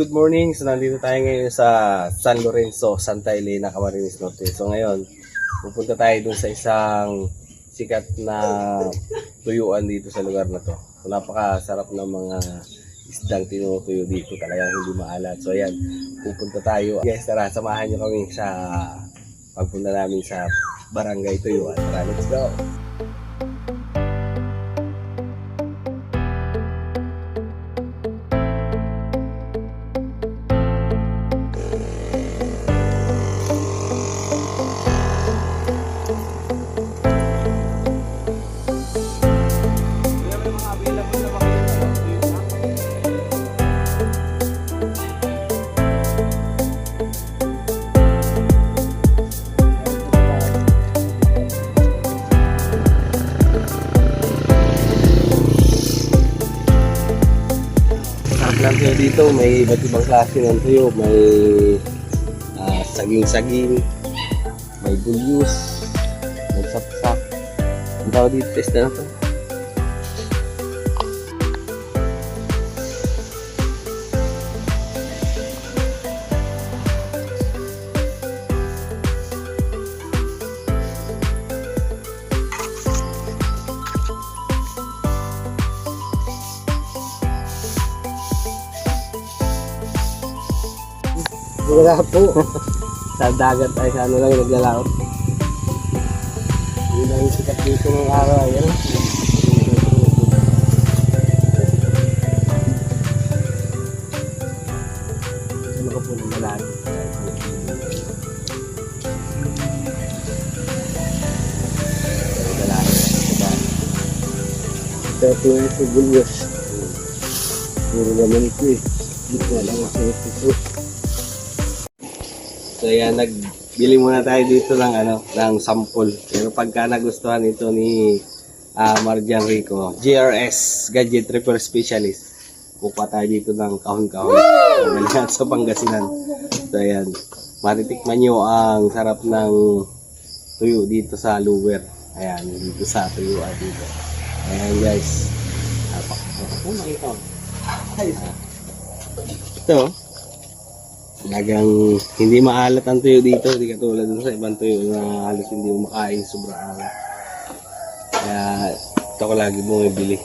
good morning. So, nandito tayo ngayon sa San Lorenzo, Santa Elena, Camarines Norte. So, ngayon, pupunta tayo dun sa isang sikat na tuyuan dito sa lugar na to. So, napakasarap ng mga isdang tinutuyo dito. Talagang hindi maalat. So, ayan, pupunta tayo. Guys, tara, samahan nyo kami sa pagpunta namin sa Barangay Tuyuan. Tara, let's go! Lang tuyo dito. May iba't ibang klase ng tuyo. May ah, saging-saging, may bulyus, may sapsak. Ang tawag dito, test na to. Wala po. sa dagat tayo sa ano lang naglalakot. Hindi lang yung sikat dito ng araw. Ayan. Ano? Ito po yung sibuyas. Puro naman ito eh. Hindi ko alam kung ito. So yan, nagbili muna tayo dito ng ano, ng sample. Pero pagka nagustuhan ito ni ah, Marjan Rico, GRS Gadget Repair Specialist, kukuha tayo dito ng kahon-kahon. Galingan sa Pangasinan. So yan, matitikman nyo ang sarap ng tuyo dito sa Luwer. Ayan, dito sa tuyuan dito. Ayan guys. Apak. Oh, nakita ko. Ito, Talagang hindi maalat ang tuyo dito, hindi katulad sa ibang tuyo na halos hindi mo makain sobrang. Kaya ito ko lagi bumibili.